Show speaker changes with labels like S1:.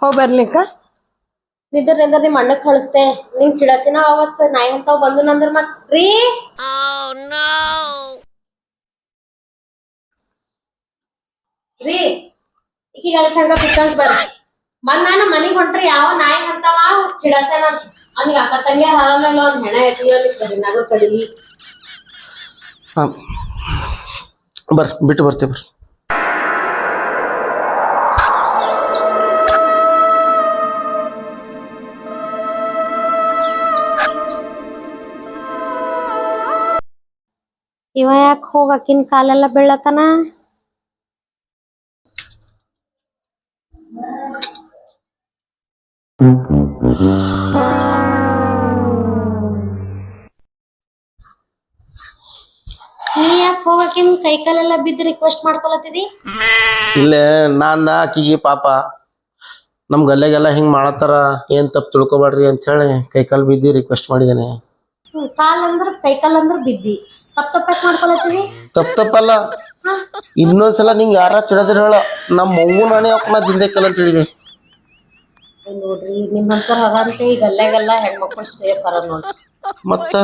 S1: ಹೋಗ್ ಬರ್ಲಿಕ್ಕ?
S2: ನಿದ್ರ ನಿದ್ರ ನಿಮ್ ಅಣ್ಣಕ್ ಕಳಿಸ್ತೆ ನಿಂಗ್ ಚಿಡಸಿನ ಅವತ್ ನಾಯಿ ಅಂತಾವ್ ಬಂದು ನಂದ್ರ ಮತ್ ರೀ. ರೀ ಹಂಗ ಬಿಟ್ಟಂತ ಬರ್ರಿ ಮನ್ ನಾನು ಮನಿಗ್ ಹೊಂಟ್ರಿ ಯಾವ ನಾಯಿ ಅಂತಾವ ಚಿಡಸನ ಅವ್ನಿಗೆ ಅಕ್ಕ ತಂಗಿ ಹಾಲಲ್ಲ ಒಂದ್ ಹೆಣ ಎತ್ತಿಗೆ ನಗರ ಕಡಿಲಿ.
S3: ಹಾಂ. ಬರ್ರಿ ಬಿಟ್ಟು ಬರ್ತೀವಿ ಬರ್ರಿ
S2: ಇವ ಯಾಕ್ ಹೋಗ್ ಆಕಿನ್ ಕಾಲೆಲ್ಲ ಬೀಳತನ ನೀ ಯಾಕೆ ಹೋಗಕ್ಕಿನ್ ಕೈ ಕಾಲೆಲ್ಲ ಬಿದ್ದ್ ರಿಕ್ವೆಸ್ಟ್ ಮಾಡ್ಕೊಳತಿದಿ
S3: ಇಲ್ಲ ನಾನ್ ಆಕಿಗೆ ಪಾಪ. ನಮ್ ಗಲ್ಲೆಗೆಲ್ಲ ಹಿಂಗ್ ಮಾಡತ್ತಾರ ಏನ್ ತಪ್ಪು ತಿಳ್ಕೊಬೇಡ್ರಿ ಅಂತ ಹೇಳಿ ಕೈಕಾಲ್ ಬಿದ್ದಿ ರಿಕ್ವೆಸ್ಟ್ ಮಾಡಿದ್ದೇನೆ
S2: ಕಾಲ್ ಅಂದ್ರ ಕೈಕಾಲ್ ಅಂದ್ರ ಬಿದ್ದಿ. ತಪ್ಪ ತಪ್ಪ ಮಾಡ್ಕೊಳತ್ತೀವಿ
S3: ತಪ್ಪ ತಪ್ಪಲ್ಲ ಇನ್ನೊಂದ್ಸಲ ನಿಂಗೆ ಯಾರ ಚಿಡದ್ರ ಹೇಳ. ನಮ್ಮ ಅವ್ವ ನಾನೇ ಅಪ್ಪನ ಜಿಂದೆ ಕಲ್ ಅಂತ ಹೇಳಿದೆ.
S2: ನೋಡ್ರಿ ನಿಮ್ಮಂತರ ಹರಂತೆ ಈ ಅಲ್ಲೇಗೆಲ್ಲ ಹೆಣ್ಮಕ್ಳು ಸೇಫ್ ಅರ ನೋಡ್ರಿ.
S3: ಮತ್ತ?